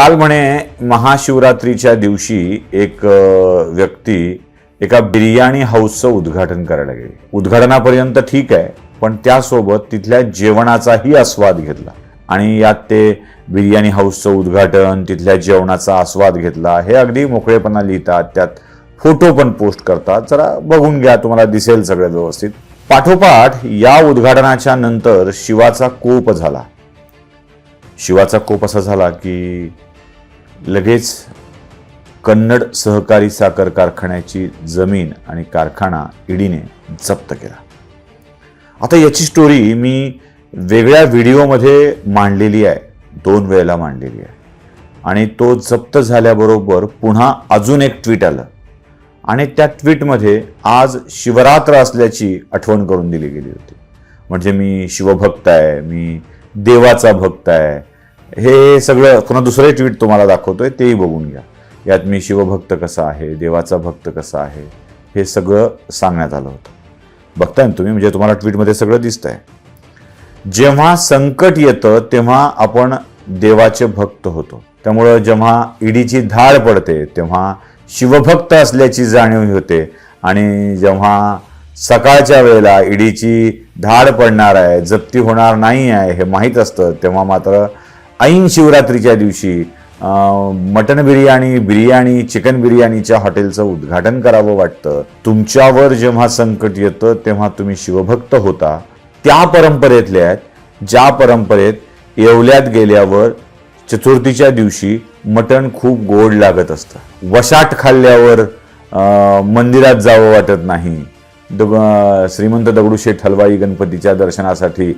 काल म्हणे महाशिवरात्रीच्या दिवशी एक व्यक्ती एका बिर्याणी हाऊसचं उद्घाटन करायला गेली. उद्घाटनापर्यंत ठीक आहे पण त्यासोबत तिथल्या जेवणाचाही आस्वाद घेतला. आणि यात ते बिर्याणी हाऊसचं उद्घाटन तिथल्या जेवणाचा आस्वाद घेतला हे अगदी मोकळेपणा लिहितात त्यात फोटो पण पोस्ट करतात. जरा बघून घ्या तुम्हाला दिसेल सगळं व्यवस्थित. पाठोपाठ या उद्घाटनाच्या नंतर शिवाचा कोप झाला. शिवाचा कोप असा झाला की लगेच कन्नड सहकारी साखर कारखान्याची जमीन आणि कारखाना ईडीने जप्त केला. आता याची स्टोरी मी वेगळ्या व्हिडिओमध्ये मांडलेली आहे. दोन वेळेला मांडलेली आहे. आणि तो जप्त झाल्याबरोबर पुन्हा अजून एक ट्विट आलं. आणि त्या ट्विटमध्ये आज शिवरात्र असल्याची आठवण करून दिली गेली होती. म्हणजे मी शिवभक्त आहे मी देवाचा भक्त आहे हे सगळं पुन्हा दुसरे ट्विट तुम्हाला दाखवतोय तेही बघून घ्या. यात मी शिवभक्त कसा आहे देवाचा भक्त कसा आहे हे सगळं सांगण्यात आलं होतं. बघताय ना तुम्ही म्हणजे तुम्हाला ट्विटमध्ये सगळं दिसतंय. जेव्हा संकट येतं तेव्हा आपण देवाचे भक्त होतो. त्यामुळं जेव्हा ईडीची धाड पडते तेव्हा शिवभक्त असल्याची जाणीव होते. आणि जेव्हा सकाळच्या वेळेला ईडीची धाड पडणार आहे जप्ती होणार नाही आहे हे माहीत असतं तेव्हा मात्र ऐन शिवरात्रीच्या दिवशी मटन बिर्याणी बिर्याणी चिकन बिर्याणीच्या हॉटेलचं उद्घाटन करावं वाटतं. तुमच्यावर जेव्हा संकट येतं तेव्हा तुम्ही शिवभक्त होता. त्या परंपरेतल्या आहेत ज्या परंपरेत येवल्यात गेल्यावर चतुर्थीच्या दिवशी मटण खूप गोड लागत असतं. वशाट खाल्ल्यावर मंदिरात जावं वाटत नाही. दग श्रीमंत दगडूशेठ हलवाई गणपतीच्या दर्शनासाठी